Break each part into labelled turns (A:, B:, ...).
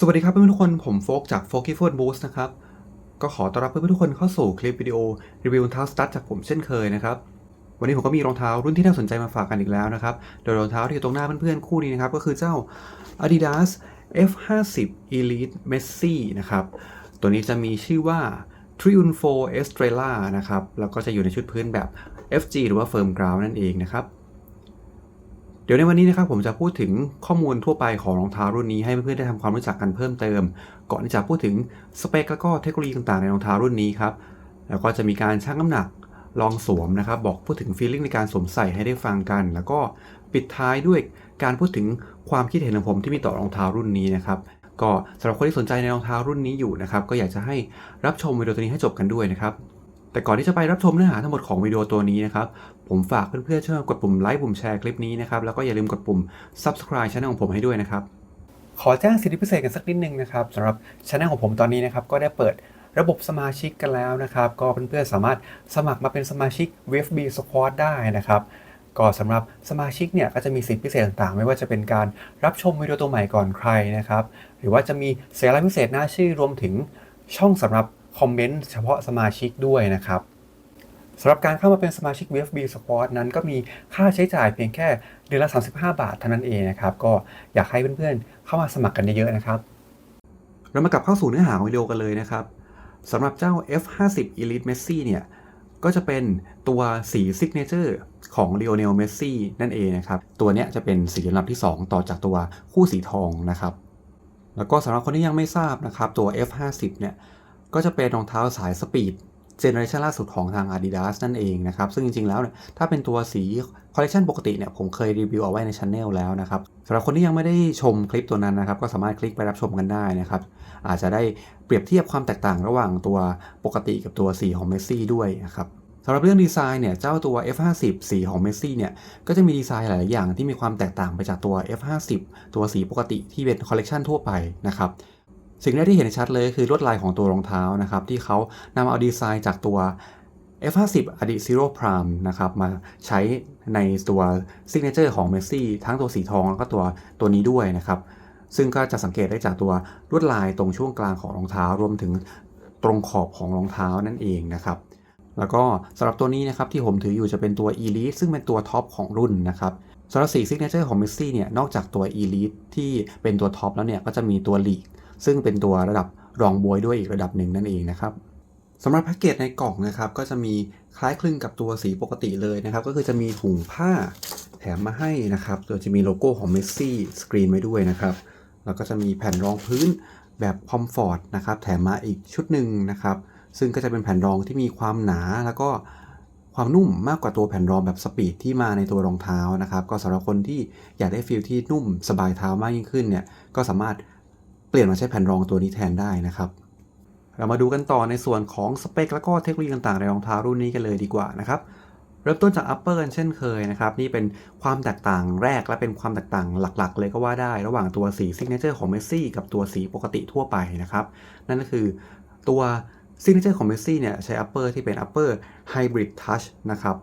A: สวัสดีครับเพื่อนๆทุกคนผมโฟกจาก f o k y f o o d Boost นะครับ ก็ขอต้อนรับเพื่อนๆทุกคนเข้าสู่คลิปวิดีโอรีวิวรองเท้าสตั๊ดจากผมเช่นเคยนะครับ วันนี้ผมก็มีรองเท้ารุ่นที่น่าสนใจมาฝากกันอีกแล้วนะครับ โดยรองเท้าที่อยู่ตรงหน้าเพื่อนๆคู่นี้นะครับ ก็คือเจ้า Adidas F50 Elite Messi นะครับ ตัวนี้จะมีชื่อว่า Triunfo Estrella นะครับ แล้วก็จะอยู่ในชุดพื้นแบบ FG หรือว่า Firm Ground นั่นเองนะครับ เดี๋ยวในวันนี้นะครับผมจะพูดถึงข้อมูลทั่วไปของรองเท้ารุ่นนี้ให้เพื่อนๆได้ทำความรู้จักกันเพิ่มเติม ก่อนที่จะพูดถึงสเปคแล้วก็เทคโนโลยีต่างๆในรองเท้ารุ่นนี้ครับแล้วก็จะมีการชั่งน้ำหนักลองสวมนะครับ บอกพูดถึงฟีลลิ่งในการสวมใส่ให้ได้ฟังกัน แล้วก็ปิดท้ายด้วยการพูดถึงความคิดเห็นของผมที่มีต่อรองเท้ารุ่นนี้นะครับก็สำหรับคนที่สนใจในรองเท้ารุ่นนี้อยู่นะครับก็อยากจะให้รับชมวิดีโอตัวนี้ให้จบกันด้วยนะครับ แต่ก่อนที่จะไปรับชมเนื้อหาทั้งหมดของวิดีโอตัวนี้นะครับ ผมฝากเพื่อนๆช่วยกดปุ่มไลค์ปุ่มแชร์คลิปนี้นะครับ แล้วก็อย่าลืมกดปุ่ม subscribe ช่องของผมให้ด้วยนะครับ ขอแจ้งสิทธิพิเศษกันสักนิดนึงนะครับสำหรับช่องของผมตอนนี้นะครับ ก็ได้เปิดระบบสมาชิกกันแล้วนะครับ ก็เพื่อนๆสามารถสมัครมาเป็นสมาชิก VFB Squad ได้นะครับก็สำหรับสมาชิกเนี่ยก็จะมีสิทธิพิเศษต่างๆ ไม่ว่าจะเป็นการรับชมวิดีโอตัวใหม่ก่อนใครนะครับ หรือว่าจะมีเสียงรายพิเศษหน้าชื่อรวมถึงช่องสำหรับ คอมเมนต์เฉพาะสมาชิกด้วยนะครับสำหรับการเข้ามาเป็นสมาชิก VFB Squad นั้นก็มีค่าใช้จ่ายเพียงแค่เดือนละ 35 บาทเท่านั้นเองนะครับ ก็อยากให้เพื่อนๆ เข้ามาสมัครกันเยอะๆนะครับ เรามากลับเข้าสู่เนื้อหาของวิดีโอกันเลยนะครับสำหรับเจ้า F50 Elite Messi เนี่ย ก็จะเป็นตัวสีซิกเนเจอร์ของ Lionel Messi นั่นเองนะครับ ตัวนี้จะเป็นสีลำดับที่ 2 ต่อจากตัวคู่สีทองนะครับ แล้วก็สำหรับคนที่ยังไม่ทราบนะครับตัว F50 เนี่ย ก็จะเป็นรองเท้าสายสปีดเจเนอเรชันล่าสุดของทาง Adidas นั่นเองนะครับ ซึ่งจริงๆแล้วเนี่ยถ้าเป็นตัวสีคอลเลคชันปกติเนี่ยผมเคยรีวิวเอาไว้ในช anel แล้วนะครับสำหรับคนที่ยังไม่ได้ชมคลิปตัวนั้นนะครับ ก็สามารถคลิกไปรับชมกันได้นะครับ อาจจะได้เปรียบเทียบความแตกต่างระหว่างตัวปกติกับตัวสีของเมสซี่ด้วยนะครับสำหรับเรื่องดีไซน์เนี่ยเจ้าตัว F50 สีของเมสซี่เนี่ยก็จะมีดีไซน์หลายๆอย่างที่มีความแตกต่างไปจากตัว F50 ตัวสีปกติที่เป็นคอลเลคชันทั่วไปนะครับ สิ่งแรกที่เห็นชัดเลยคือลวดลายของตัวรองเท้านะครับ ที่เขานำเอาดีไซน์จากตัว F50 Adi Zero Prime นะครับ มาใช้ในตัวซิกเนเจอร์ของเมสซี่ทั้งตัวสีทองแล้วก็ตัวตัวนี้ด้วยนะครับ ซึ่งก็จะสังเกตได้จากตัวลวดลายตรงช่วงกลางของรองเท้า รวมถึงตรงขอบของรองเท้านั่นเองนะครับแล้วก็สำหรับตัวนี้นะครับที่ผมถืออยู่จะเป็นตัว Elite ซึ่งเป็นตัวท็อปของรุ่นนะครับสำหรับสีซิกเนเจอร์ของเมสซี่เนี่ยนอกจากตัว Elite ที่เป็นตัวท็อปแล้วเนี่ยก็จะมีตัว League ซึ่งเป็นตัวระดับรองบวยด้วยอีกระดับหนึ่งนั่นเองนะครับสำหรับแพ็กเกจในกล่องนะครับก็จะมีคล้ายคลึงกับตัวสีปกติเลยนะครับ ก็คือจะมีถุงผ้าแถมมาให้นะครับโดยจะมีโลโก้ของเมสซี่สกรีนไว้ด้วยนะครับแล้วก็จะมีแผ่นรองพื้นแบบคอมฟอร์ตนะครับแถมมาอีกชุดหนึ่งนะครับ ซึ่งก็จะเป็นแผ่นรองที่มีความหนาแล้วก็ความนุ่มมากกว่าตัวแผ่นรองแบบสปีดที่มาในตัวรองเท้านะครับ ก็สำหรับคนที่อยากได้ฟีลที่นุ่มสบายเท้ามากยิ่งขึ้นเนี่ยก็สามารถ เปลี่ยนมาใช้แผ่นรองตัวนี้แทนได้นะครับเรามาดูกันต่อในส่วนของสเปคแล้วก็เทคโนโลยีต่างๆในรองเท้ารุ่นนี้กันเลยดีกว่านะครับเริ่มต้นจาก upper กันเช่นเคยนะครับ นี่เป็นความแตกต่างแรกและเป็นความแตกต่างหลักๆ เลยก็ว่าได้ ระหว่างตัวสี signature ของเมสซี่กับตัวสีปกติทั่วไปนะครับ นั่นก็คือตัว signature ของเมสซี่เนี่ยใช้ upper ที่เป็น upper hybrid touch นะครับ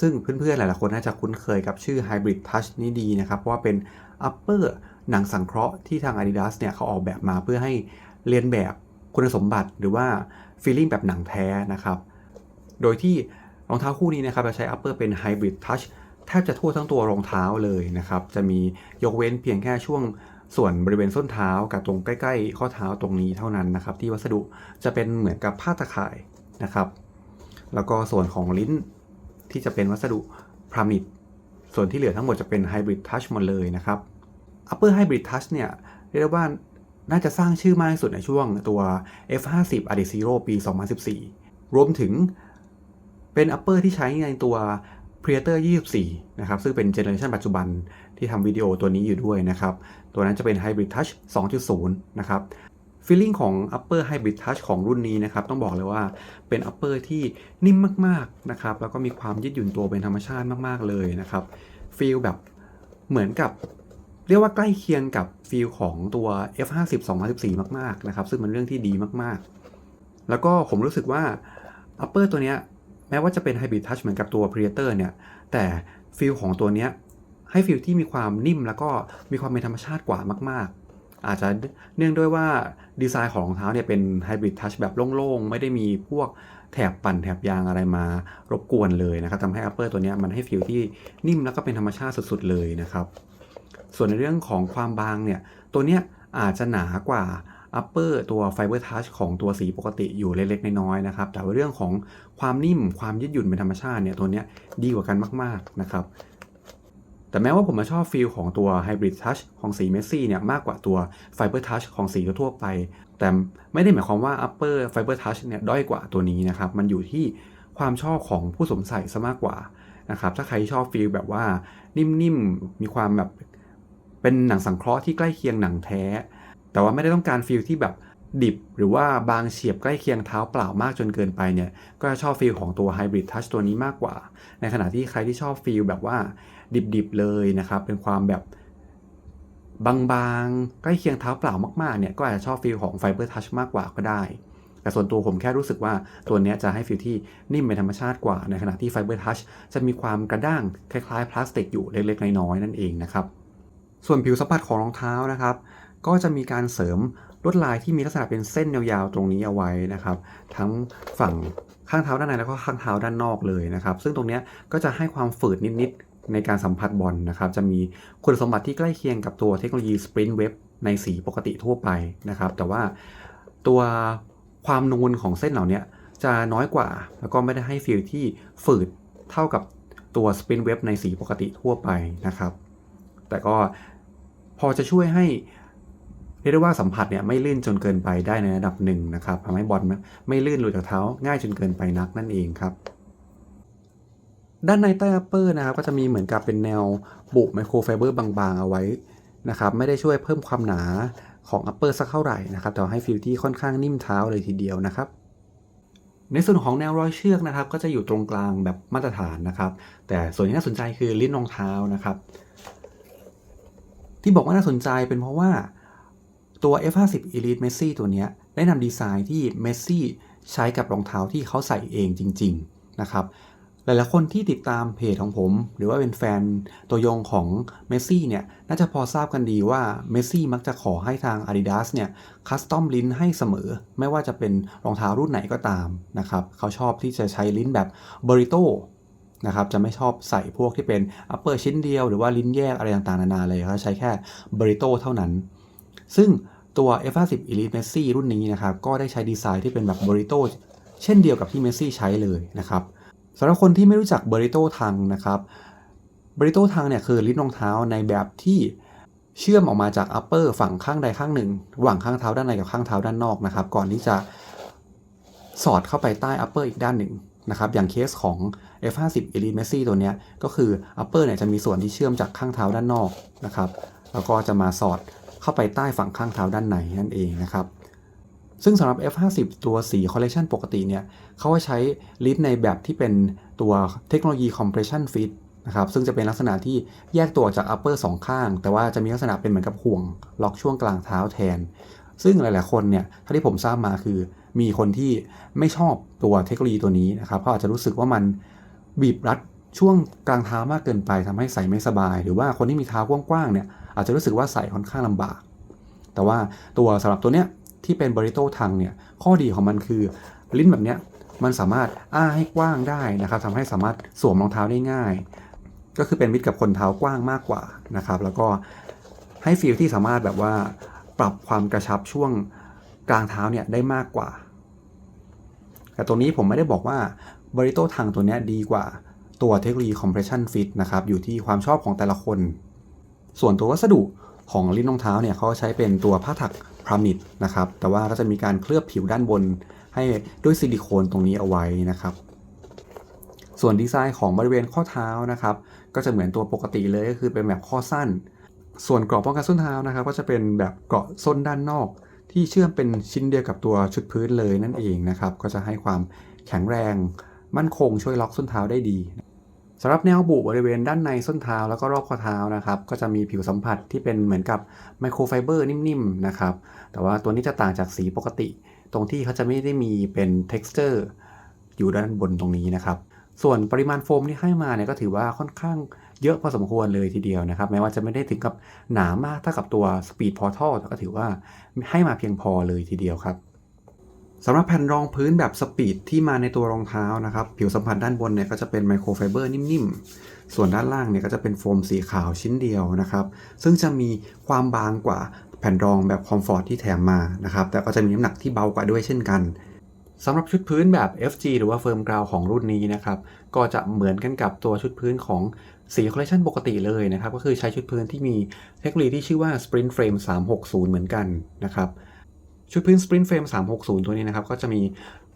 A: ซึ่งเพื่อนๆหลายๆคนน่าจะคุ้นเคยกับชื่อ hybrid touch นี้ดีนะครับ เพราะว่าเป็น upper หนังสังเคราะห์ที่ทาง Adidas เนี่ยเขาออกแบบมาเพื่อให้เรียนแบบคุณสมบัติหรือว่า feeling แบบหนังแท้นะครับ โดยที่รองเท้าคู่นี้นะครับจะใช้ upper เป็น hybrid touch แทบจะทั่วทั้งตัวรองเท้าเลยนะครับ จะมียกเว้นเพียงแค่ช่วงส่วนบริเวณส้นเท้ากับตรงใกล้ ๆ ข้อเท้าตรงนี้เท่านั้นนะครับ ที่วัสดุจะเป็นเหมือนกับผ้าตะข่ายนะครับ แล้วก็ส่วนของลิ้นที่จะเป็นวัสดุพรามิดส่วนที่เหลือทั้งหมดจะเป็น hybrid touch หมดเลยนะครับ upper hybrid touch เนี่ยเรียกว่าน่าจะสร้างชื่อมากที่สุดในช่วงตัว F50 a d i Zero ปี 2014 รวมถึงเป็น upper ที่ใช้ในตัว Predator 24 นะครับ ซึ่งเป็นเจเนอเรชันปัจจุบันที่ทำวิดีโอตัวนี้อยู่ด้วยนะครับ ตัวนั้นจะเป็น Hybrid Touch 2.0 นะครับ feeling ของ upper hybrid touch ของรุ่นนี้นะครับ ต้องบอกเลยว่าเป็น upper ที่นิ่มมากๆนะครับ แล้วก็มีความยืดหยุ่นตัวเป็นธรรมชาติมากๆเลยนะครับ feel แบบเหมือนกับ เรียกว่าใกล้เคียงกับฟีลของตัว F50 2014 มากๆ นะครับ ซึ่งมันเรื่องที่ดีมากๆ แล้วก็ผมรู้สึกว่า upper ตัวเนี้ยแม้ว่าจะเป็น hybrid touch เหมือนกับตัว Predator เนี่ย แต่ฟีลของตัวเนี้ยให้ฟีลที่มีความนิ่มแล้วก็มีความเป็นธรรมชาติกว่ามาก ๆ อาจจะเนื่องด้วยว่าดีไซน์ของรองเท้าเนี่ยเป็นไฮบริดทัชแบบโล่งๆ ไม่ได้มีพวกแถบปั่นแถบยางอะไรมารบกวนเลยนะครับทำให้ upper ตัวเนี้ยมันให้ฟีลที่นิ่มแล้วก็เป็นธรรมชาติสุดๆเลยนะครับ ส่วนในเรื่องของความบางเนี่ย ตัวเนี้ยอาจจะหนากว่า upper ตัว fiber touch ของตัวสีปกติอยู่เล็กๆน้อยๆนะครับ แต่ว่าเรื่องของความนิ่มความยืดหยุ่นเป็นธรรมชาติเนี่ยตัวเนี้ยดีกว่ากันมากๆนะครับ แต่แม้ว่าผมมาชอบฟีลของตัว Hybrid Touch ของสีเมสซี่เนี่ยมากกว่าตัว Fiber Touch ของสีทั่วไป แต่ไม่ได้หมายความว่า Upper Fiber Touch เนี่ยด้อยกว่าตัวนี้นะครับ มันอยู่ที่ความชอบของผู้สวมใส่ซะมากกว่านะครับถ้าใครชอบฟีลแบบว่านิ่มๆ มีความแบบ เป็นหนังสังเคราะห์ที่ใกล้เคียงหนังแท้ แต่ว่าไม่ได้ต้องการฟีลที่แบบดิบหรือว่าบางเฉียบใกล้เคียงเท้าเปล่ามากจนเกินไปเนี่ย ก็จะชอบฟีลของตัว Hybrid Touch ตัวนี้มากกว่า ในขณะที่ใครที่ชอบฟีลแบบว่าดิบๆเลยนะครับ เป็นความแบบบางๆ ใกล้เคียงเท้าเปล่ามากๆเนี่ยก็อาจจะชอบฟีลของ Fiber Touch มากกว่าก็ได้ แต่ส่วนตัวผมแค่รู้สึกว่าตัวนี้จะให้ฟีลที่นิ่มเป็นธรรมชาติกว่า ในขณะที่ Fiber Touch จะมีความกระด้างคล้ายๆพลาสติกอยู่เล็กๆ น้อยๆนั่นเองนะครับ ส่วนผิวสัมผัสของรองเท้านะครับ ก็จะมีการเสริมลวดลายที่มีลักษณะเป็นเส้นยาวๆตรงนี้เอาไว้นะครับ ทั้งฝั่งข้างเท้าด้านในแล้วก็ข้างเท้าด้านนอกเลยนะครับ ซึ่งตรงนี้ก็จะให้ความฝืดนิดๆในการสัมผัสบอลนะครับ จะมีคุณสมบัติที่ใกล้เคียงกับตัวเทคโนโลยี Sprint Web ในสีปกติทั่วไปนะครับ แต่ว่าตัวความนูนของเส้นเหล่านี้จะน้อยกว่า แล้วก็ไม่ได้ให้ฟีลที่ฝืดเท่ากับตัว Sprint Web ในสีปกติทั่วไปนะครับ แต่ก็ อจะช่วยให้เรียกได้ว่าสัมผัสเนี่ยไม่ลื่นจนเกินไปได้ในระดับหนึ่งนะครับทำให้บอลไม่ลื่นหลุดจากเท้าง่ายจนเกินไปนักนั่นเองครับด้านในใต้อัปเปอร์นะครับก็จะมีเหมือนกับเป็นแนวบุไมโครไฟเบอร์บางๆ เอาไว้นะครับไม่ได้ช่วยเพิ่มความหนาของอัปเปอร์สักเท่าไหร่นะครับแต่ให้ฟีลที่ค่อนข้างนิ่มเท้าเลยทีเดียวนะครับ ในส่วนของแนวร้อยเชือกนะครับ ก็จะอยู่ตรงกลางแบบมาตรฐานนะครับ แต่ส่วนที่น่าสนใจคือลิ้นรองเท้านะครับ ที่บอกว่าน่าสนใจเป็นเพราะว่าตัว F50 Elite Messi ตัวนี้ได้นำดีไซน์ที่ Messi ใช้กับรองเท้าที่เขาใส่เองจริง ๆ นะครับหลายๆคนที่ติดตามเพจของผม หรือว่าเป็นแฟนตัวยงของเมสซี่เนี่ย น่าจะพอทราบกันดีว่าเมสซี่มักจะขอให้ทาง Adidas เนี่ย คัสตอมลิ้นให้เสมอ ไม่ว่าจะเป็นรองเท้ารุ่นไหนก็ตามนะครับ เขาชอบที่จะใช้ลิ้นแบบบริโต นะครับจะไม่ชอบใส่พวกที่เป็น upper ชิ้นเดียวหรือว่าลิ้นแยกอะไรต่างๆ นานาเลยเขาใช้แค่บริโตเท่านั้น ซึ่งตัว F50 Elite Messi รุ่นนี้นะครับก็ได้ใช้ดีไซน์ที่เป็นแบบบริโตเช่นเดียวกับที่เมสซี่ใช้เลยนะครับสำหรับคนที่ไม่รู้จักบริโตทังนะครับบริโตทังเนี่ยคือลิ้นรองเท้าในแบบที่เชื่อมออกมาจากอัปเปอร์ฝั่งข้างใดข้างหนึ่งระหว่างข้างเท้าด้านในกับข้างเท้าด้านนอกนะครับ ก่อนที่จะสอดเข้าไปใต้อัปเปอร์อีกด้านหนึ่ง นะครับอย่างเคสของ F50 Elite Messi ตัวนี้ก็คืออัปเปอร์เนี่ยจะมีส่วนที่เชื่อมจากข้างเท้าด้านนอกนะครับแล้วก็จะมาสอดเข้าไปใต้ฝั่งข้างเท้าด้านในนั่นเองนะครับซึ่งสำหรับ F50 ตัวสีคอลเล t ชันปกติเนี่ยเขาใช้ลิ้นในแบบที่เป็นตัวเทคโนโลยี Compression Fit นะครับซึ่งจะเป็นลักษณะที่แยกตัวจาก upper สองข้าง แต่ว่าจะมีลักษณะเป็นเหมือนกับห่วงล็อกช่วงกลางเท้าแทน ซึ่งหลาย ๆ คนเนี่ยถ้าที่ผมทราบมาคือ มีคนที่ไม่ชอบตัวเทคโนโลยีตัวนี้นะครับเพราะอาจจะรู้สึกว่ามันบีบรัดช่วงกลางเท้ามากเกินไปทำให้ใส่ไม่สบาย หรือว่าคนที่มีเท้ากว้างๆเนี่ยอาจจะรู้สึกว่าใส่ค่อนข้างลำบาก แต่ว่าตัวสำหรับตัวเนี้ยที่เป็นบริโตทังเนี่ยข้อดีของมันคือลิ้นแบบเนี้ยมันสามารถอ้าให้กว้างได้นะครับทำให้สามารถสวมรองเท้าได้ง่าย ก็คือเป็นมิตรกับคนเท้ากว้างมากกว่านะครับ แล้วก็ให้ฟีลที่สามารถแบบว่าปรับความกระชับช่วงกลางเท้าเนี่ยได้มากกว่า แต่ตรงนี้ผมไม่ได้บอกว่าบริโตทังตัวนี้ดีกว่าตัวเทคโนโลยี Compression Fit นะครับ อยู่ที่ความชอบของแต่ละคน ส่วนตัววัสดุของลิ้นรองเท้าเนี่ยเขาใช้เป็นตัวผ้าถักพรามิดนะครับ แต่ว่าก็จะมีการเคลือบผิวด้านบน ให้ด้วยซิลิโคนตรงนี้เอาไว้นะครับ ส่วนดีไซน์ของบริเวณข้อเท้านะครับ ก็จะเหมือนตัวปกติเลยก็คือเป็นแบบข้อสั้น ส่วนกราะป้องกันส้นเท้านะครับ ก็จะเป็นแบบเกาะส้นด้านนอก ที่เชื่อมเป็นชิ้นเดียวกับตัวชุดพื้นเลยนั่นเองนะครับ ก็จะให้ความแข็งแรงมั่นคงช่วยล็อกส้นเท้าได้ดีสำหรับแนวบุบริเวณด้านในส้นเท้าแล้วก็รอบข้อเท้านะครับ ก็จะมีผิวสัมผัสที่เป็นเหมือนกับไมโครไฟเบอร์นิ่มๆนะครับ แต่ว่าตัวนี้จะต่างจากสีปกติ ตรงที่เขาจะไม่ได้มีเป็น texture อยู่ด้านบนตรงนี้นะครับ ส่วนปริมาณโฟมที่ให้มาเนี่ยก็ถือว่าค่อนข้าง เยอะพอสมควรเลยทีเดียวนะครับ แม้ว่าจะไม่ได้ถึงกับหนามากเท่ากับตัว Speed Portal แต่ก็ถือว่าให้มาเพียงพอเลยทีเดียวครับสำหรับแผ่นรองพื้นแบบสปีดที่มาในตัวรองเท้านะครับ ผิวสัมผัสด้านบนเนี่ยก็จะเป็นไมโครไฟเบอร์นิ่มๆ ส่วนด้านล่างเนี่ยก็จะเป็นโฟมสีขาวชิ้นเดียวนะครับ ซึ่งจะมีความบางกว่าแผ่นรองแบบคอมฟอร์ตที่แถมมานะครับ แต่ก็จะมีน้ำหนักที่เบากว่าด้วยเช่นกันสำหรับชุดพื้นแบบ FG หรือว่าเฟิร์มกราวของรุ่นนี้นะครับ ก็จะเหมือนกันกับตัวชุดพื้นของ สีคอลเลคชันปกติเลยนะครับ ก็คือใช้ชุดพื้นที่มีเทคโนโลยีที่ชื่อว่า Sprint Frame 360 เหมือนกันนะครับ ชุดพื้น Sprint Frame 360 ตัวนี้นะครับ ก็จะมี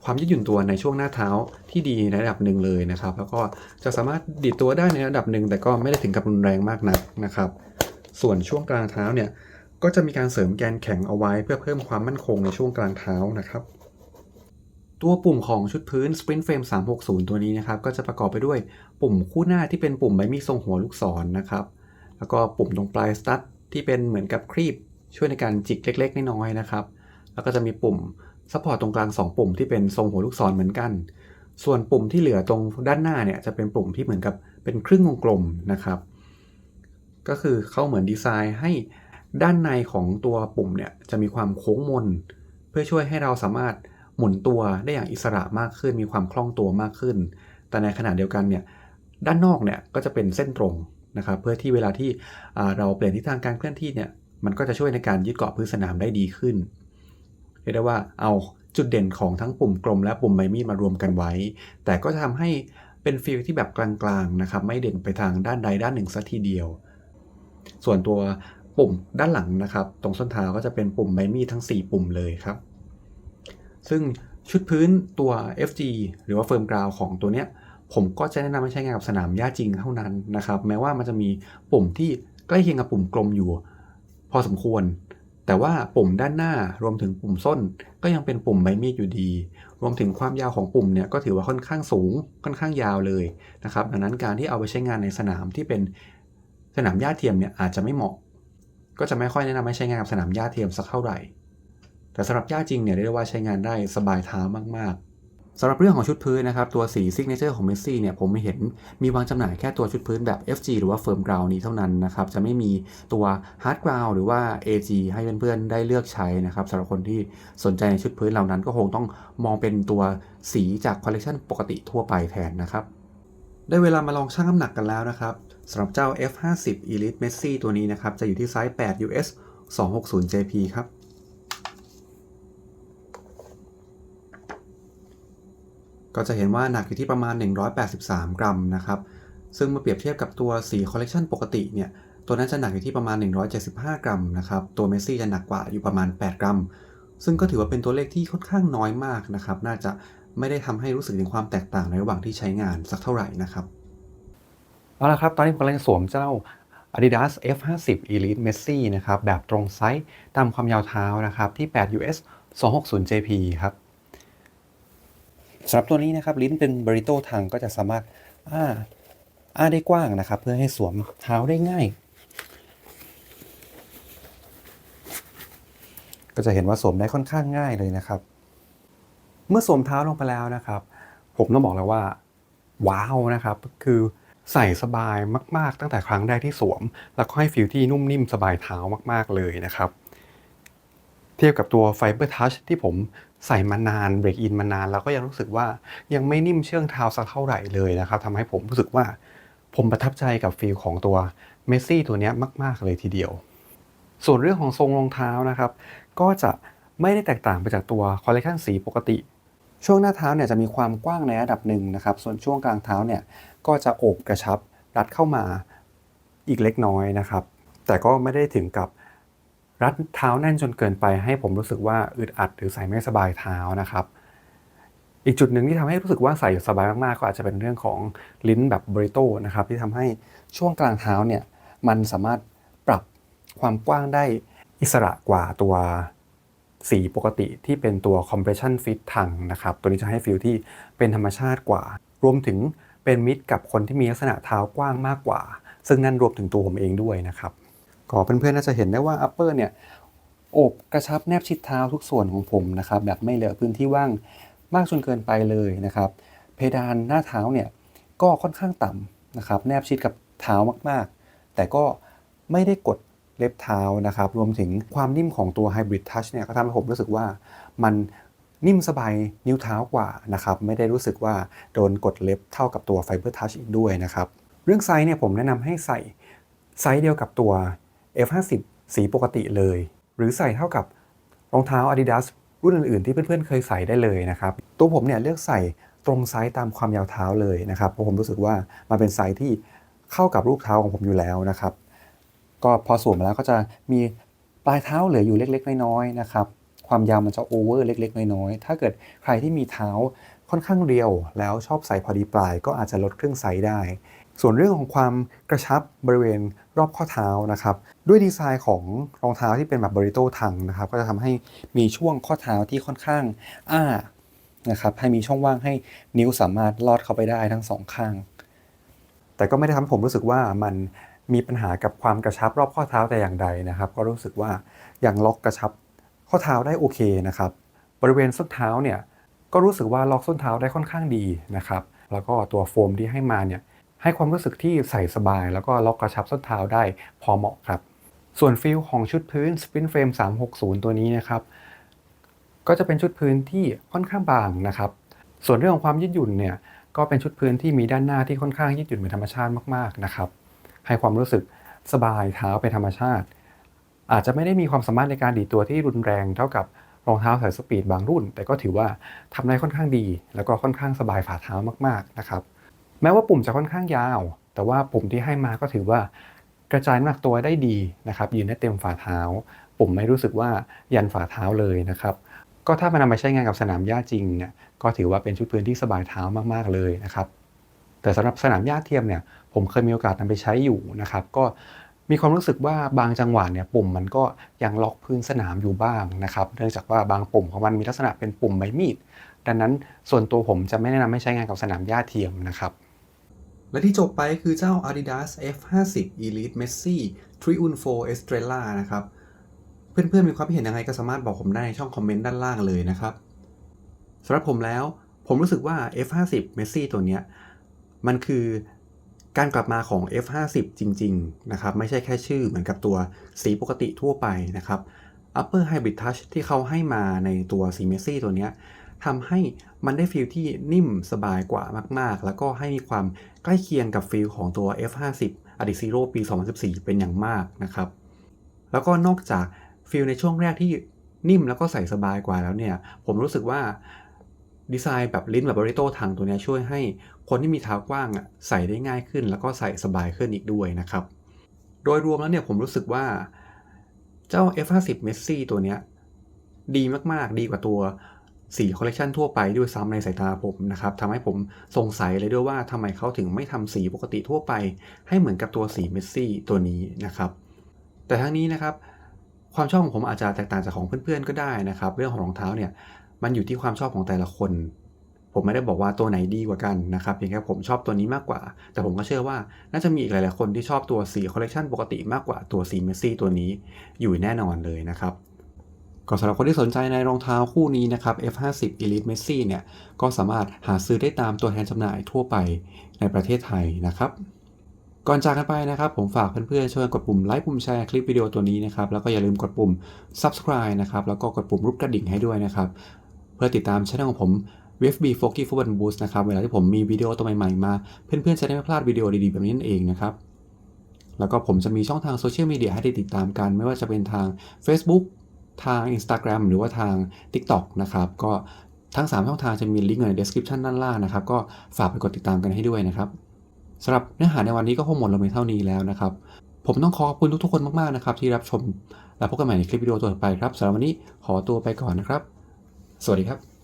A: ความยืดหยุ่นตัวในช่วงหน้าเท้าที่ดีในระดับหนึ่งเลยนะครับ แล้วก็จะสามารถดีดตัวได้ในระดับหนึ่ง แต่ก็ไม่ได้ถึงกับรุนแรงมากนักนะครับ ส่วนช่วงกลางเท้าเนี่ยก็จะมีการเสริมแกนแข็งเอาไว้เพื่อเพิ่มความมั่นคงในช่วงกลางเท้านะครับ ตัวปุ่มของชุดพื้น Sprint Frame 360 ตัวนี้นะครับก็จะประกอบไปด้วยปุ่มคู่หน้าที่เป็นปุ่มใบมีดทรงหัวลูกศรนะครับ แล้วก็ปุ่มตรงปลายสตั๊ดที่เป็นเหมือนกับครีบช่วยในการจิกเล็ก ๆ น้อยๆนะครับ แล้วก็จะมีปุ่มซัพพอร์ตตรงกลาง 2 ปุ่มที่เป็นทรงหัวลูกศรเหมือนกัน ส่วนปุ่มที่เหลือตรงด้านหน้าเนี่ยจะเป็นปุ่มที่เหมือนกับเป็นครึ่งวงกลมนะครับ ก็คือเขาเหมือนดีไซน์ให้ด้านในของตัวปุ่มเนี่ยจะมีความโค้งมน เพื่อช่วยให้เราสามารถ หมุนตัวได้อย่างอิสระมากขึ้น มีความคล่องตัวมากขึ้น แต่ในขณะเดียวกันเนี่ยด้านนอกเนี่ยก็จะเป็นเส้นตรงนะครับเพื่อที่เวลาที่เราเปลี่ยนทิศทางการเคลื่อนที่เนี่ยมันก็จะช่วยในการยึดเกาะพื้นสนามได้ดีขึ้นเรียกได้ว่าเอาจุดเด่นของทั้งปุ่มกลมและปุ่มใบมีดมารวมกันไว้ แต่ก็จะทำให้เป็นฟีลที่แบบกลางๆนะครับไม่เด่นไปทางด้านใดด้านหนึ่งสัทีเดียว ส่วนตัวปุ่มด้านหลังนะครับ ตรงส้นเท้าก็จะเป็นปุ่มใบมีดทั้ง 4 ปุ่มเลยครับ ซึ่งชุดพื้นตัว FG หรือว่าเฟิร์มกราวของตัวเนี้ยผมก็จะแนะนำให้ใช้งานกับสนามหญ้าจริงเท่านั้นนะครับ แม้ว่ามันจะมีปุ่มที่ใกล้เคียงกับปุ่มกลมอยู่ พอสมควร แต่ว่าปุ่มด้านหน้ารวมถึงปุ่มส้น ก็ยังเป็นปุ่มใบมีดอยู่ดี รวมถึงความยาวของปุ่มเนี่ยก็ถือว่าค่อนข้างสูงค่อนข้างยาวเลยนะครับดังนั้นการที่เอาไปใช้งานในสนามที่เป็นสนามหญ้าเทียมเนี่ยอาจจะไม่เหมาะ ก็จะไม่ค่อยแนะนำให้ใช้งานกับสนามหญ้าเทียมสักเท่าไหร่ แต่สำหรับหญ้าจริงเนี่ยเรียกว่าใช้งานได้สบายเท้ามากๆสำหรับเรื่องของชุดพื้นนะครับตัวสีซิกเนเจอร์ของเมสซี่เนี่ยผมไม่เห็นมีวางจำหน่ายแค่ตัวชุดพื้นแบบ FG หรือว่าเฟิร์มกราวนี้เท่านั้นนะครับจะไม่มีตัวฮาร์ดกราวหรือว่า AG ให้เพื่อนๆได้เลือกใช้นะครับสำหรับคนที่สนใจในชุดพื้นเหล่านั้นก็คงต้องมองเป็นตัวสีจากคอลเลคชันปกติทั่วไปแทนนะครับได้เวลามาลองชั่งน้ำหนักกันแล้วนะครับสำหรับเจ้า F50 Elite Messi ตัวนี้นะครับจะอยู่ที่ไซส์ 8 US 260 JP ครับ ก็จะเห็นว่าหนักอยู่ที่ประมาณ 183 กรัมนะครับ ซึ่งเมื่อเปรียบเทียบกับตัวสีคอลเลคชันปกติเนี่ย ตัวนั้นจะหนักอยู่ที่ประมาณ 175 กรัมนะครับ ตัวเมสซี่จะหนักกว่าอยู่ประมาณ 8 กรัม ซึ่งก็ถือว่าเป็นตัวเลขที่ค่อนข้างน้อยมากนะครับ น่าจะไม่ได้ทำให้รู้สึกถึงความแตกต่างในระหว่างที่ใช้งานสักเท่าไหร่นะครับ เอาละครับ ตอนนี้ผมกำลังสวมเจ้า Adidas F50 Elite Messi นะครับ แบบตรงไซส์ตามความยาวเท้านะครับที่ 8 US 260 JP ครับ สำหรับตัวนี้นะครับลิ้นเป็นบริโตทางก็จะสามารถอ้าอ้าได้กว้างนะครับ เพื่อให้สวมเท้าได้ง่าย ก็จะเห็นว่าสวมได้ค่อนข้างง่ายเลยนะครับ เมื่อสวมเท้าลงไปแล้วนะครับ ผมต้องบอกแล้วว่า ว้าวนะครับคือใส่สบายมาก ๆ ตั้งแต่ครั้งแรกที่สวม แล้วก็ให้ฟิลที่นุ่มนิ่มสบายเท้ามาก ๆ เลยนะครับ เทียบกับตัว Fiber Touch ที่ผมใส่มานานเบรกอินมานาน แล้วก็ยังรู้สึกว่ายังไม่นิ่มเชื่องเท้าสักเท่าไหร่เลยนะครับทำให้ผมรู้สึกว่าผมประทับใจกับฟีลของตัวเมสซี่ตัวนี้มาก ๆ เลยทีเดียว ส่วนเรื่องของทรงรองเท้านะครับ ก็จะไม่ได้แตกต่างไปจากตัวคอลเลคชันสีปกติ ช่วงหน้าเท้าเนี่ยจะมีความกว้างในระดับหนึ่งนะครับ ส่วนช่วงกลางเท้าเนี่ยก็จะโอบกระชับรัดเข้ามาอีกเล็กน้อยนะครับ แต่ก็ไม่ได้ถึงกับ รัดเท้าแน่นจนเกินไปให้ผมรู้สึกว่าอึดอัดหรือใส่ไม่สบายเท้านะครับ อีกจุดหนึ่งที่ทำให้รู้สึกว่าใส่สบายมากๆก็อาจจะเป็นเรื่องของลิ้นแบบบริโตนะครับที่ทำให้ช่วงกลางเท้าเนี่ยมันสามารถปรับความกว้างได้อิสระกว่าตัวสีปกติที่เป็นตัว compression fit ถังนะครับ ตัวนี้จะให้ฟีลที่เป็นธรรมชาติกว่า รวมถึงเป็นมิตรกับคนที่มีลักษณะเท้ากว้างมากกว่า ซึ่งนั่นรวมถึงตัวผมเองด้วยนะครับ ก็เพื่อนๆน่าจะเห็นได้ว่า upper เนี่ยโอบกระชับแนบชิดเท้าทุกส่วนของผมนะครับแบบไม่เหลือพื้นที่ว่างมากจนเกินไปเลยนะครับ เพดานหน้าเท้าเนี่ยก็ค่อนข้างต่ำนะครับ แนบชิดกับ
B: เท้ามากๆ แต่ก็ไม่ได้กดเล็บเท้านะครับ รวมถึงความนิ่มของตัว Hybrid Touch เนี่ยก็ทำให้ผมรู้สึกว่ามันนิ่มสบายนิ้วเท้ากว่านะครับ ไม่ได้รู้สึกว่าโดนกดเล็บเท่ากับตัว Fiber Touch อีกด้วยนะครับ เรื่องไซส์เนี่ยผมแนะนำให้ใส่ไซส์เดียวกับตัว F50 สีปกติเลย หรือใส่เท่ากับรองเท้า Adidas รุ่นอื่นๆ ที่เพื่อนๆเคยใส่ได้เลยนะครับ ตัวผมเนี่ยเลือกใส่ตรงไซส์ตามความยาวเท้าเลยนะครับ เพราะผมรู้สึกว่ามันเป็นไซส์ที่เข้ากับรูปเท้าของผมอยู่แล้วนะครับ ก็พอสวมมาแล้วก็จะมีปลายเท้าเหลืออยู่เล็กๆ น้อยๆนะครับ ความยาวมันจะโอเวอร์เล็ก ๆ น้อยๆ ถ้าเกิดใครที่มีเท้าค่อนข้างเรียวแล้วชอบใส่พอดีปลาย ก็อาจจะลดเครื่องไซส์ได้ ส่วนเรื่องของความกระชับบริเวณรอบข้อเท้านะครับ ด้วยดีไซน์ของรองเท้าที่เป็นแบบบริโตทังนะครับ ก็จะทำให้มีช่วงข้อเท้าที่ค่อนข้างอ้านะครับให้มีช่องว่างให้นิ้วสามารถลอดเข้าไปได้ทั้งสองข้าง แต่ก็ไม่ได้ทำให้ผมรู้สึกว่ามันมีปัญหากับความกระชับรอบข้อเท้าแต่อย่างใดนะครับ ก็รู้สึกว่ายังล็อกกระชับข้อเท้าได้โอเคนะครับ บริเวณส้นเท้าเนี่ยก็รู้สึกว่าล็อกส้นเท้าได้ค่อนข้างดีนะครับ แล้วก็ตัวโฟมที่ให้มาเนี่ย ให้ความรู้สึกที่ใส่สบาย แล้วก็ล็อกกระชับส้นเท้าได้พอเหมาะครับ ส่วนฟิลของชุดพื้น Spin Frame 360 ตัวนี้นะครับ ก็จะเป็นชุดพื้นที่ค่อนข้างบางนะครับ ส่วนเรื่องของความยืดหยุ่นเนี่ยก็เป็นชุดพื้นที่มีด้านหน้าที่ค่อนข้างยืดหยุ่นเป็นธรรมชาติมากๆนะครับให้ความรู้สึกสบายเท้าเป็นธรรมชาติ อาจจะไม่ได้มีความสามารถในการดีดตัวที่รุนแรงเท่ากับรองเท้าสายสปีดบางรุ่น แต่ก็ถือว่าทำได้ค่อนข้างดี แล้วก็ค่อนข้างสบายฝ่าเท้ามากๆนะครับ แม้ว่าปุ่มจะค่อนข้างยาว แต่ว่าปุ่มที่ให้มาก็ถือว่ากระจายน้ำหนักตัวได้ดีนะครับยืนได้เต็มฝ่าเท้า ปุ่มไม่รู้สึกว่ายันฝ่าเท้าเลยนะครับก็ถ้ามันนำไปใช้งานกับสนามหญ้าจริงเนี่ยก็ถือว่าเป็นชุดพื้นที่สบายเท้ามากๆเลยนะครับแต่สำหรับสนามหญ้าเทียมเนี่ยผมเคยมีโอกาสนำไปใช้อยู่นะครับก็มีความรู้สึกว่าบางจังหวะเนี่ยปุ่มมันก็ยังล็อกพื้นสนามอยู่บ้างนะครับเนื่องจากว่าบางปุ่มของมันมีลักษณะเป็นปุ่มใบมีดดังนั้นส่วนตัวผมจะไม่แนะนำให้ใช้งานกับสนามหญ้าเทียมนะครับ
A: และที่จบไปคือเจ้า Adidas F50 Elite Messi Triunfo Estrella นะครับ เพื่อนๆมีความคิดเห็นยังไงก็สามารถบอกผมได้ในช่องคอมเมนต์ด้านล่างเลยนะครับสำหรับผมแล้ว ผมรู้สึกว่า F50 Messi ตัวเนี้ย มันคือการกลับมาของ F50 จริง ๆ นะครับ ไม่ใช่แค่ชื่อเหมือนกับตัวสีปกติทั่วไปนะครับ Upper Hybrid Touch ที่เขาให้มาในตัวสี Messi ตัวเนี้ย ทำให้มันได้ฟีลที่นิ่มสบายกว่ามาก ๆ แล้วก็ให้มีความใกล้เคียงกับฟีลของตัว F50 a d i Zero ปี 2014 เป็นอย่างมากนะครับ แล้วก็นอกจากฟีลในช่วงแรกที่นิ่มแล้วก็ใส่สบายกว่าแล้วเนี่ย ผมรู้สึกว่าดีไซน์แบบลิ้นแบบบริโตทางตัวเนี้ยช่วยให้คนที่มีเท้ากว้างอะใส่ได้ง่ายขึ้น แล้วก็ใส่สบายขึ้นอีกด้วยนะครับ โดยรวมแล้วเนี่ยผมรู้สึกว่าเจ้า F50 Messi ตัวเนี้ยดีมาก ๆ ดีกว่าตัว สีคอลเลกชันทั่วไปด้วยซ้ำในสายตาผมนะครับทำให้ผมสงสัยเลยด้วยว่าทำไมเขาถึงไม่ทำสีปกติทั่วไป ให้เหมือนกับตัวสีเมสซี่ตัวนี้นะครับ แต่ทั้งนี้นะครับ ความชอบของผมอาจจะแตกต่างจากของเพื่อนๆก็ได้นะครับ เรื่องของรองเท้าเนี่ยมันอยู่ที่ความชอบของแต่ละคน ผมไม่ได้บอกว่าตัวไหนดีกว่ากันนะครับเพียงแค่ผมชอบตัวนี้มากกว่า แต่ผมก็เชื่อว่าน่าจะมีอีกหลายๆคนที่ชอบตัวสีคอลเลกชันปกติมากกว่าตัวสีเมสซี่ตัวนี้อยู่แน่นอนเลยนะครับ ก็สำหรับคนที่สนใจในรองเท้าคู่นี้นะครับ F50 Elite Messi เนี่ย ก็สามารถหาซื้อได้ตามตัวแทนจำหน่ายทั่วไปในประเทศไทยนะครับก่อนจากกันไปนะครับ ผมฝากเพื่อนๆช่วยกดปุ่มไลค์ปุ่มแชร์คลิปวิดีโอตัวนี้นะครับ แล้วก็อย่าลืมกดปุ่ม subscribe นะครับ แล้วก็กดปุ่มรูปกระดิ่งให้ด้วยนะครับ เพื่อติดตามช่องของผม VFB f o k y Football Boost นะครับ เวลาที่ผมมีวิดีโอตัวใหม่ๆมา เพื่อนๆจะได้ไม่พลาดวิดีโอดีๆ แบบนี้นั่นเองนะครับ แล้วก็ผมจะมีช่องทางโซเชียลมีเดียให้ได้ติดตามกัน ไม่ว่าจะเป็นทาง Facebook ทาง Instagram หรือว่าทาง TikTok นะครับก็ทั้ง 3 ช่องทางจะมีลิงก์ใน description ด้านล่างนะครับ ก็ฝากไปกดติดตามกันให้ด้วยนะครับสำหรับเนื้อหาในวันนี้ก็คงหมดลงไปเท่านี้แล้วนะครับ ผมต้องขอขอบคุณทุกๆคนมากๆนะครับ ที่รับชม และพบกันใหม่ในคลิปวิดีโอต่อไปครับสำหรับวันนี้ขอตัวไปก่อนนะครับ สวัสดีครับ